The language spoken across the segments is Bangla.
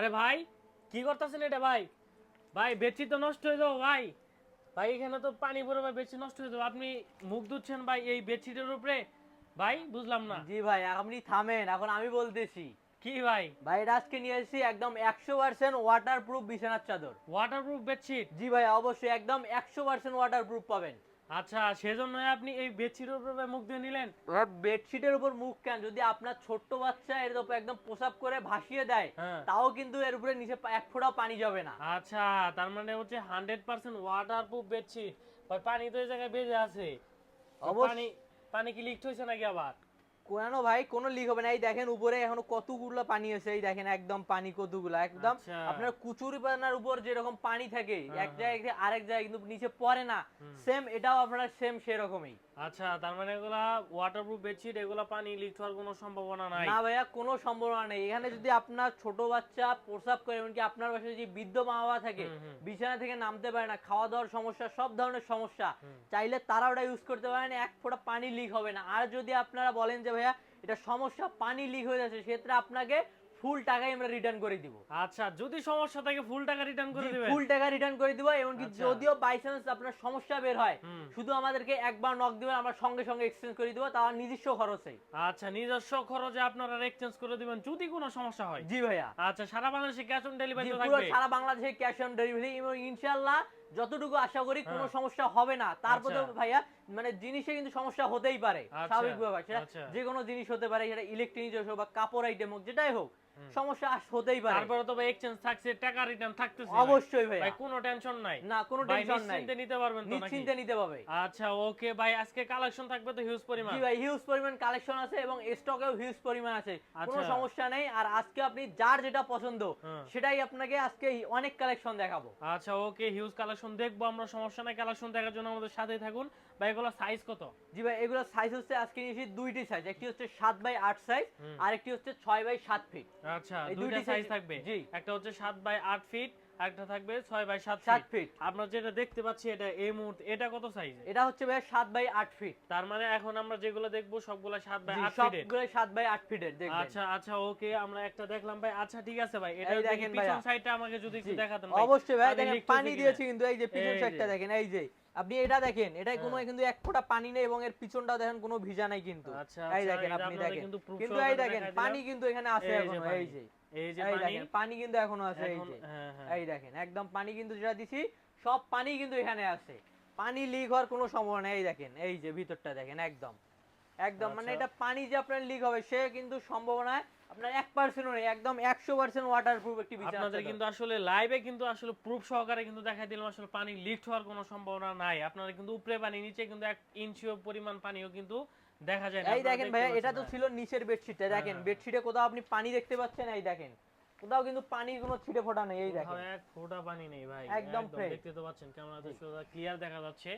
আরে ভাই কি করতেছেন এটা ভাই? ভাই বেডশিট তো নষ্ট হয়ে যাব ভাই। ভাই এখানে তো পানি পড়ে ভাই বেডশিট নষ্ট হয়ে যাব। আপনি মুখ ধুচ্ছেন ভাই এই বেডশিটের উপরে? ভাই বুঝলাম না। জি ভাই আপনি থামেন এখন আমি বলতেছি। কি ভাই? ভাই এটা আজকে নিয়ে এসেছি একদম একশো পার্সেন্ট ওয়াটার প্রুফ বিছানার চাদর। ওয়াটারপ্রুফ বেডশিট জি ভাই অবশ্যই একদম একশো পার্সেন্ট ওয়াটার প্রুফ পাবেন। আচ্ছা সেজন্য আপনি এই বেডশিটের উপরে মুখ দিয়ে নিলেন। বেডশিটের উপর মুখ কেন? যদি আপনার ছোট্ট বাচ্চা এর উপর একদম পোশাক করে ভাসিয়ে দেয় হ্যাঁ। তাও কিন্তু এর উপরে নিচে এক ফোঁটা পানি যাবে না। আচ্ছা তার মানে হচ্ছে hundred percent waterproof bedsheet পানি তো এই জায়গায় বেজে আছে। অবশ্য- পানি পানি কি লিক হয়েছে নাকি আবার? কেন ভাই কোনো লিক হবে না। এই দেখেন উপরে এখনও কতগুলো পানি আছে এই দেখেন একদম পানি কতগুলো একদম আচ্ছা। আপনার কুচুরি পানার উপর যেরকম পানি থাকে হ্যাঁ, এক জায়গায় থেকে আরেক জায়গায় কিন্তু নিচে পড়ে না। সেম এটাও আপনার সেম সেরকমই। আচ্ছা তার মানে এগুলা ওয়াটারপ্রুফ বেডশিট এগুলা পানি লিক হওয়ার কোনো সম্ভাবনা নাই। না ভাইয়া কোনো সম্ভাবনা নেই। এখানে যদি আপনার ছোট বাচ্চা প্রসাব করে এমনকি আপনার বাসায় যদি বৃদ্ধ মা বাবা থাকে। বিছানা থেকে নামতে পারে না খাওয়া দাওয়ার সমস্যা সব ধরনের সমস্যা চাইলে তারা ওটা ইউজ করতে পারেন। এক ফোঁটা পানি লিক হবে না। আর যদি আপনারা বলেন যে ভাইয়া এটা সমস্যা পানি লিক হয়ে যাচ্ছে সেক্ষেত্রে আপনাকে ফুল টাকাই আমরা রিটার্ন করে দিব। আচ্ছা যদি সমস্যা থাকে ফুল টাকা রিটার্ন করে দিবেন? ফুল টাকা রিটার্ন করে দিব এমনকি আচ্ছা। যদিও বাই চান্স আপনার সমস্যা বের হয় শুধু আমাদেরকে একবার নক দিবেন আমরা সঙ্গে সঙ্গে এক্সচেঞ্জ করে দিব তার নিজস্ব খরচে। আচ্ছা নিজস্ব খরচে আপনারা এক্সচেঞ্জ করে দিবেন যদি কোনো সমস্যা হয়। জি ভাইয়া। আচ্ছা সারা বাংলাদেশে ক্যাশ অন ডেলিভারি জি, পুরো থাকবে। সারা বাংলাদেশে ক্যাশ অন ডেলিভারি এবং ইনশাআল্লাহ যতটুকু আশা করি কোনো হ্যাঁ। সমস্যা হবে না। তারপরে আচ্ছা। ভাইয়া মানে জিনিসে কিন্তু সমস্যা হতেই পারে আচ্ছা, স্বাভাবিক ব্যাপার। সেটা আচ্ছা। যে কোনো জিনিস হতে পারে সেটা ইলেকট্রনিক হোক বা কাপড় আইটেম হোক যেটাই হোক সমস্যা হতেই পারে। তারপরে তো ভাই এক্সচেঞ্জ থাকছে টাকা রিটার্ন থাকতেছে অবশ্যই ভাইয়া। ভাই কোনো টেনশন নাই। না কোনো টেনশন নাই। নিশ্চিন্তে নিতে পারবেন তো নিশ্চিন্তে নিতে পারবে। আচ্ছা ওকে ভাই আজকে কালেকশন থাকবে তো হিউজ পরিমাণ। জি ভাই হিউজ পরিমাণ কালেকশন আছে এবং স্টকেও হিউজ পরিমাণ আছে। কোনো। সমস্যা নেই। আর আজকে আপনি যার যেটা পছন্দ। সেটাই আপনাকে আজকে অনেক কালেকশন দেখাবো। আচ্ছা ওকে হিউজ কালেকশন দেখব আমরা সমস্যা নাই কালেকশন দেখার জন্য আমাদের সাথেই থাকুন। ভাই এগুলো সাইজ কত? জি ভাই এগুলো সাইজ হচ্ছে আজকে নিয়েছি দুইটি সাইজ একটি হচ্ছে সাত বাই আট সাইজ আর একটি হচ্ছে ছয় বাই সাত ফিট আচ্ছা দুইটা দুইটি সাইজ থাকবে? জি। একটা হচ্ছে সাত বাই আট ফিট একটা থাকবে ছয় বাই সাত সাত ফিট feet। আমরা যেটা দেখতে পাচ্ছি এটা এই মুহূর্তে এটা কত সাইজ এটা হচ্ছে ভাই সাত বাই আট ফিট তার মানে এখন আমরা যেগুলো দেখব সবগুলো সাত বাই জি, আট ফিটের সবগুলো সাত বাই আট ফিটের দেখবেন। আচ্ছা আচ্ছা ওকে আমরা একটা দেখলাম ভাই। আচ্ছা ঠিক আছে ভাই এটা দেখেন দেখেন পিছন। সাইডটা আমাকে যদি একটু দেখাতেন ভাই। অবশ্যই ভাই দেখেন পানি। দিয়েছি কিন্তু এই যে পিছন। সাইডটা দেখেন এই যে আপনি এটা দেখেন এটাই কোনো কিন্তু এক ফোঁটা পানি নেই এবং এর পিছনটা দেখেন কোনো ভিজা নাই কিন্তু। আচ্ছা, এই আচ্ছা, দেখেন আপনি দেখেন। কিন্তু এই দেখেন পানি কিন্তু এখানে আছে এখনও এই যে। এই যে পানি দেখেন পানি কিন্তু এখনও আছে এই যে। হ্যাঁ হ্যাঁ। এই দেখেন একদম পানি কিন্তু যেটা দিছি সব পানি কিন্তু এখানে আছে। পানি লিক হওয়ার কোনো সম্ভাবনা নেই দেখেন এই যে ভিতরটা দেখেন একদম। একদম মানে আচ্ছা। এটা পানি যে আপনার লিক হবে সে কিন্তু সম্ভাবনা আপনার এক পার্সেন্টও নেই একদম একশো পার্সেন্ট ওয়াটার প্রুফ একটি বিছানা আপনাদের কিন্তু আসলে লাইভে কিন্তু আসলে প্রুফ সহকারে কিন্তু দেখাই দিলাম আসলে পানি লিক হওয়ার কোনো সম্ভাবনা নাই। আপনারা কিন্তু উপরে পানি নিচে কিন্তু এক ইঞ্চিও পরিমাণ পানিও কিন্তু দেখা যায় এই দেখেন ভাইয়া এটা তো হ্যাঁ। ছিল নিচের বেডশিটটা দেখেন হ্যাঁ। বেডশিটে কোথাও আপনি পানি দেখতে পাচ্ছেন এই দেখেন। কোথাও কিন্তু পানির কোনো ছিটে ফোটা নেই এই দেখেন। এক ফোঁটা পানি নেই ভাই। একদম দেখতে তো পাচ্ছেন ক্যামেরাতে সোজা ক্লিয়ার দেখা যাচ্ছে।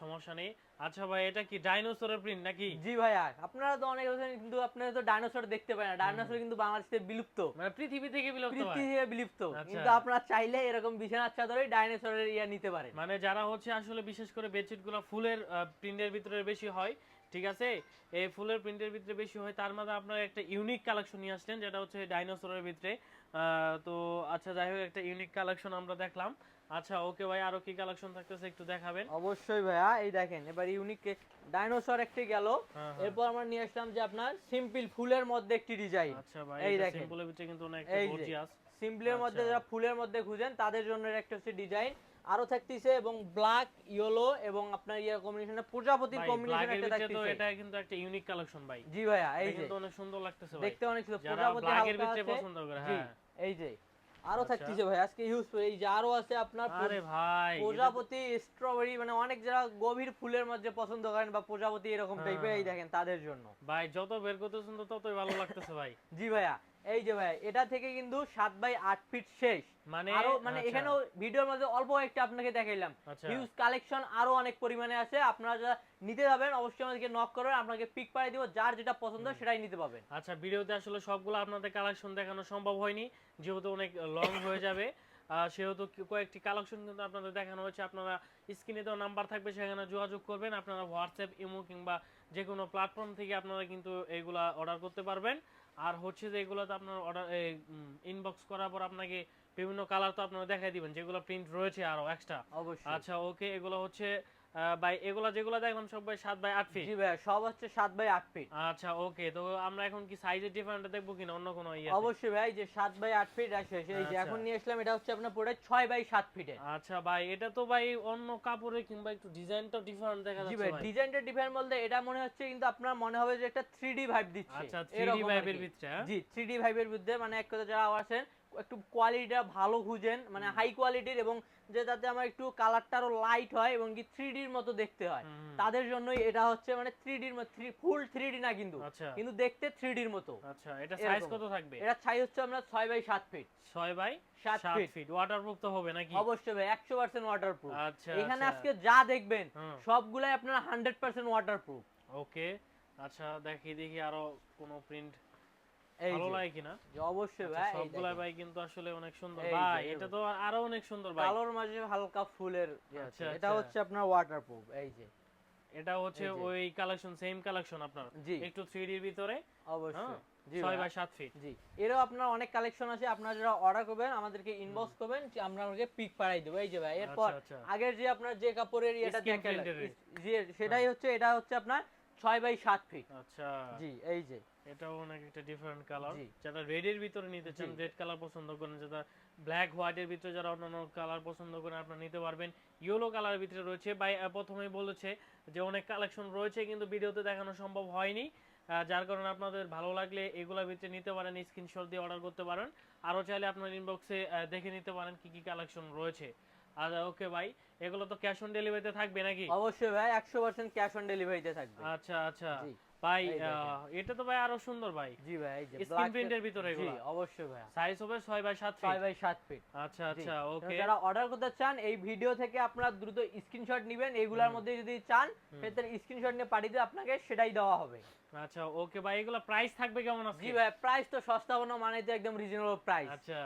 সমস্যা নেই। আচ্ছা ভাই এটা কি ডাইনোসরের প্রিন্ট নাকি? জি ভাইয়া আপনারা তো অনেক কিন্তু আপনারা তো ডাইনোসর দেখতে পারেন না। ডাইনোসর কিন্তু বাংলাদেশে বিলুপ্ত। মানে পৃথিবী থেকে বিলুপ্ত পৃথিবী থেকে বিলুপ্ত। আচ্ছা। কিন্তু আপনারা চাইলে এরকম বিছানার চাদরে ডাইনোসরের ইয়া নিতে পারেন। মানে যারা হচ্ছে আসলে বিশেষ করে বেডশিটগুলো ফুলের প্রিন্টের ভিতরে বেশি হয় ঠিক আছে? এই ফুলের প্রিন্টের ভিতরে বেশি হয় তার মধ্যে আপনারা একটা ইউনিক কালেকশন নিয়ে আসলেন যেটা হচ্ছে ডাইনোসরের ভিতরে। তো আচ্ছা যাই হোক একটা ইউনিক কালেকশন আমরা দেখলাম। আচ্ছা ওকে ভাই আরও কি কালেকশন থাকতেছে একটু দেখাবেন? অবশ্যই ভাইয়া এই দেখেন এবার ইউনিক ডাইনোসর একটি গেল। হ্যাঁ, হ্যাঁ। এরপর আমরা নিয়ে আসলাম যে আপনার সিম্পল ফুলের মধ্যে একটি ডিজাইন আচ্ছা ভাই এই দেখেন। সিম্পলের ভিতরে কিন্তু অনেক গর্জিয়াস সিম্পলের মধ্যে। যারা ফুলের মধ্যে খুঁজেন তাদের জন্য একটা হচ্ছে ডিজাইন আরও থাকতেছে এবং ব্ল্যাক ইয়েলো এবং আপনার ইয়া কম্বিনেশনে প্রজাপতির কম্বিনেশন একটা ভিতরে তো থাকতেছে। এটা কিন্তু একটা ইউনিক কালেকশন ভাই। জি ভাইয়া এই যে। অনেক সুন্দর লাগতেছে ভাই। দেখতে অনেক সুন্দর। প্রজাপতি ব্ল্যাকের ভিতরে পছন্দ করে হ্যাঁ। এই যে। আরও আচ্ছা। থাকতেছে ভাই আজকে হিউজ এই যে আরও আছে আপনার আরে ভাই প্রজাপতি স্ট্রবেরি মানে অনেক যারা গভীর ফুলের মধ্যে পছন্দ করেন বা প্রজাপতি এরকম হ্যাঁ। টাইপের এই দেখেন তাদের জন্য। ভাই যত বের করতেছেন ততই ভালো লাগতেছে ভাই। জি ভাইয়া। এই যে ভাইয়া এটা থেকে কিন্তু সাত বাই আট ফিট শেষ। মানে আরও মানে আচ্ছা। এখানেও ভিডিওর মধ্যে অল্প একটা আপনাকে দেখাইলাম। আচ্ছা। হিউজ কালেকশন আরও অনেক পরিমাণে আছে। আপনারা যারা নিতে যাবেন অবশ্যই আমাদেরকে নক করবেন আপনাকে পিক পাঠিয়ে দিব। যার যেটা পছন্দ সেটাই নিতে পাবেন আচ্ছা ভিডিওতে আসলে সবগুলো আপনাদের কালেকশন দেখানো সম্ভব হয়নি। যেহেতু অনেক লং হয়ে যাবে সেহেতু কয়েকটি কালেকশন কিন্তু আপনাদের দেখানো হয়েছে। আপনারা স্ক্রিনে তো নাম্বার থাকবে সেখানে যোগাযোগ করবেন। আপনারা হোয়াটসঅ্যাপ ইমো কিংবা যে কোনো প্ল্যাটফর্ম থেকে আপনারা কিন্তু এইগুলা অর্ডার করতে পারবেন। আর হচ্ছে যে এগুলো তো আপনার অর্ডার ইনবক্স করার পর আপনাকে বিভিন্ন কালার তো আপনারা দেখাই দিবেন যেগুলো প্রিন্ট রয়েছে আরও এক্সট্রা অবশ্যই। আচ্ছা ওকে এগুলো হচ্ছে বাই এগুলো যেগুলো দেখলাম সব ভাই সাত বাই আট ফিট জি ভাইয়া সব হচ্ছে সাত বাই আট ফিট আচ্ছা ওকে তো আমরা এখন কি সাইজের ডিফারেন্ট দেখব কিনা? অন্য কোনো ইয়ে অবশ্যই ভাই যে সাত বাই আট ফিট আসে সেই যে আচ্ছা। এখন নিয়ে আসলাম এটা হচ্ছে আপনার পুরো ছয় বাই সাত ফিটে আচ্ছা ভাই এটা তো ভাই অন্য কাপড়ে কিংবা একটু ডিজাইনটা ডিফারেন্ট দেখা যাচ্ছে ভাই ভাই। ডিজাইনটা ডিফারেন্ট বলতে এটা মনে হচ্ছে কিন্তু আপনার মনে হবে যে একটা থ্রি ডি ভাইব দিচ্ছে। আচ্ছা থ্রি এরকম আর ভাইবের ভিতরে হ্যাঁ? জি থ্রি ডি ভাইবের বিরুদ্ধে মানে এক কথা যারা আছেন একটু কোয়ালিটিটা ভালো খুঁজেন মানে হাই কোয়ালিটির এবং যে যাতে আমার একটু কালারটা আরও লাইট হয় এবং কি থ্রি ডির মতো দেখতে হয়। তাদের জন্যই এটা হচ্ছে মানে থ্রি ডির থ্রি ফুল থ্রি ডি না কিন্তু আচ্ছা। কিন্তু দেখতে থ্রি ডির মতো। আচ্ছা এটা সাইজ কত থাকবে? এটা ছাই হচ্ছে আমরা ছয় বাই সাত ফিট ছয় বাই সাত ফিট ওয়াটারপ্রুফ তো হবে নাকি? অবশ্যই ভাই একশো পার্সেন্ট ওয়াটারপ্রুফ আচ্ছা এখানে আচ্ছা। আজকে যা দেখবেন সবগুলাই আপনার হান্ড্রেড পার্সেন্ট ওয়াটারপ্রুফ ওকে আচ্ছা দেখি দেখি আরও কোনো প্রিন্ট ভালো লাগে কিনা অবশ্যই আচ্ছা, ভাই সবগুলা ভাই কিন্তু আসলে অনেক সুন্দর। ভাই এটা তো আরও অনেক সুন্দর ভাই। কালোর মাঝে হালকা ফুলের ইয়ে আচ্ছা, এটা আচ্ছা। হচ্ছে আপনার ওয়াটারপ্রুফ এই যে। এটা হচ্ছে ওই কালেকশন সেম কালেকশন আপনার? একটু 3D এর ভিতরে? অবশ্যই। হ্যাঁ? জি 6 বাই 7 ফিট জি। এরও আপনার অনেক কালেকশন আছে আপনারা যারা অর্ডার করবেন আমাদেরকে ইনবক্স করবেন যে আমরা আপনাকে পিক পাঠাই দেবো। এই যে ভাই এরপর। আগের যে আপনার যে কাপড়ের ইয়েটা। জি সেটাই হচ্ছে এটা হচ্ছে আপনার ছয় বাই সাত ফিট আচ্ছা। জি এই যে। এটাও অনেক একটা ডিফারেন্ট কালার যারা রেড এর ভিতরে নিতে চান রেড কালার পছন্দ করেন যারা ব্ল্যাক হোয়াইট এর ভিতরে যারা অন্যান্য কালার পছন্দ করেন আপনারা নিতে পারবেন। ইয়েলো কালারের ভিতরে রয়েছে। বাই প্রথমেই বলেছে যে অনেক কালেকশন রয়েছে কিন্তু ভিডিওতে দেখানো সম্ভব হয়নি। যার কারণে আপনাদের ভালো লাগলে এগুলোর ভিতরে নিতে পারেন স্ক্রিনশট দিয়ে অর্ডার করতে পারেন। আরও চাইলে আপনার ইনবক্সে দেখে নিতে পারেন কি কি কালেকশন রয়েছে। আর ওকে ভাই। এগুলো তো ক্যাশ অন ডেলিভারিতে থাকবে নাকি? অবশ্যই ভাই একশো পার্সেন্ট ক্যাশ অন ডেলিভারিতে থাকবে। আচ্ছা আচ্ছা। ভাই এটা তো ভাই আরও সুন্দর ভাই। জি ভাই এই যে print এর ভিতরে জি অবশ্যই ভাই। সাইজ হবে 6 বাই 7 ছয় ফিট বাই সাত ফিট আচ্ছা আচ্ছা ওকে যারা অর্ডার করতে চান এই ভিডিও থেকে আপনারা দ্রুত স্ক্রিনশট নেবেন। এগুলার মধ্যে যদি চান সেটার স্ক্রিনশট নিয়ে পাঠিয়ে আপনাকে সেটাই দেওয়া হবে। আচ্ছা ওকে ভাই এগুলো প্রাইস থাকবে কেমন আজকে? জি ভাই প্রাইস তো সস্তা মানে তো একদম রিজনেবল প্রাইস আচ্ছা।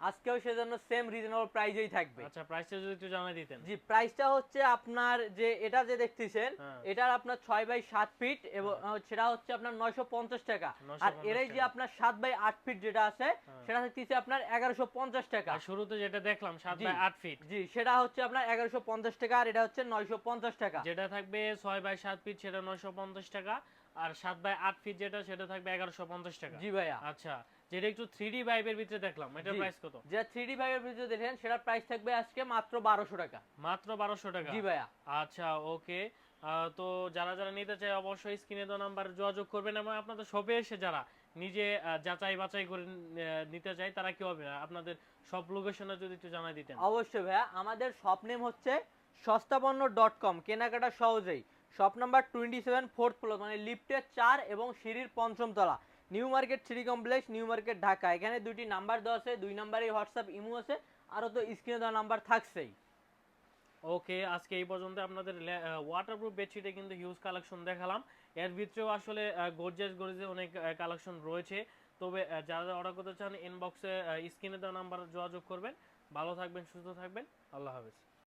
আজকেও সেজন্য সেম রিজনেবল প্রাইসেই থাকবে। আচ্ছা প্রাইসটা যদি একটু জানাই দিতেন। জি প্রাইসটা হচ্ছে আপনার যে এটা যে দেখতেছেন হ্যাঁ। এটার আপনার ছয় বাই সাত ফিট এবং সেটা হচ্ছে আপনার নয়শো পঞ্চাশ টাকা। আর 950 এরাই যে আপনার সাত বাই আট ফিট যেটা আছে হ্যাঁ। সেটা হচ্ছে আপনার এগারোশো পঞ্চাশ টাকা। আর শুরুতে যেটা দেখলাম 7 বাই 8 ফিট জি সেটা হচ্ছে আপনার এগারোশো পঞ্চাশ টাকা আর এটা হচ্ছে নয়শো পঞ্চাশ টাকা। যেটা থাকবে 6 বাই 7 ফিট সেটা 950 টাকা। আর 7 বাই 8 ফিট যেটা সেটা থাকবে 1150 টাকা। জি ভাইয়া। আচ্ছা যেটা একটু 3D ভাইবের ভিতরে দেখলাম এটার প্রাইস কত? যে থ্রি ডি ভাইয়ের ভিডিও দেখেন সেটার প্রাইস থাকবে আজকে মাত্র বারোশো টাকা। মাত্র 1200 টাকা? জি ভাইয়া। আচ্ছা ওকে তো যারা যারা নিতে চায় অবশ্যই স্ক্রিনে দেওয়া নাম্বার যোগাযোগ করবেন এবং আপনাদের শপে এসে যারা নিজে যাচাই বাছাই করে নিতে চায় তারা কি হবে? আপনাদের সব লোকেশনে যদি একটু জানাই দিতেন। অবশ্যই ভাইয়া আমাদের শপ নেম হচ্ছে সস্তাপন্ন ডট কম কেনাকাটা সহজেই। Shop number twenty seven fourth floor মানে লিফটের চার এবং সিঁড়ির পঞ্চম তলা। New market city complex, new market Dhaka. এখানে দুইটি নাম্বার দেওয়া আছে, দুই নাম্বারে হোয়াটসঅ্যাপ ইমো আছে, আরও তো স্ক্রিনে দেওয়া নাম্বার থাকছেই। ওকে, আজকে এই পর্যন্ত আপনাদের ওয়াটারপ্রুফ বেডশিটে কিন্তু হিউজ কালেকশন দেখালাম। এর ভিতরেও আসলে গর্জিয়াস গর্জিয়াস অনেক কালেকশন রয়েছে। তবে যারা যারা অর্ডার করতে চান ইনবক্সে স্ক্রিনে দেওয়া নাম্বার যোগাযোগ করবেন। ভালো থাকবেন, সুস্থ থাকবেন। আল্লাহ হাফেজ।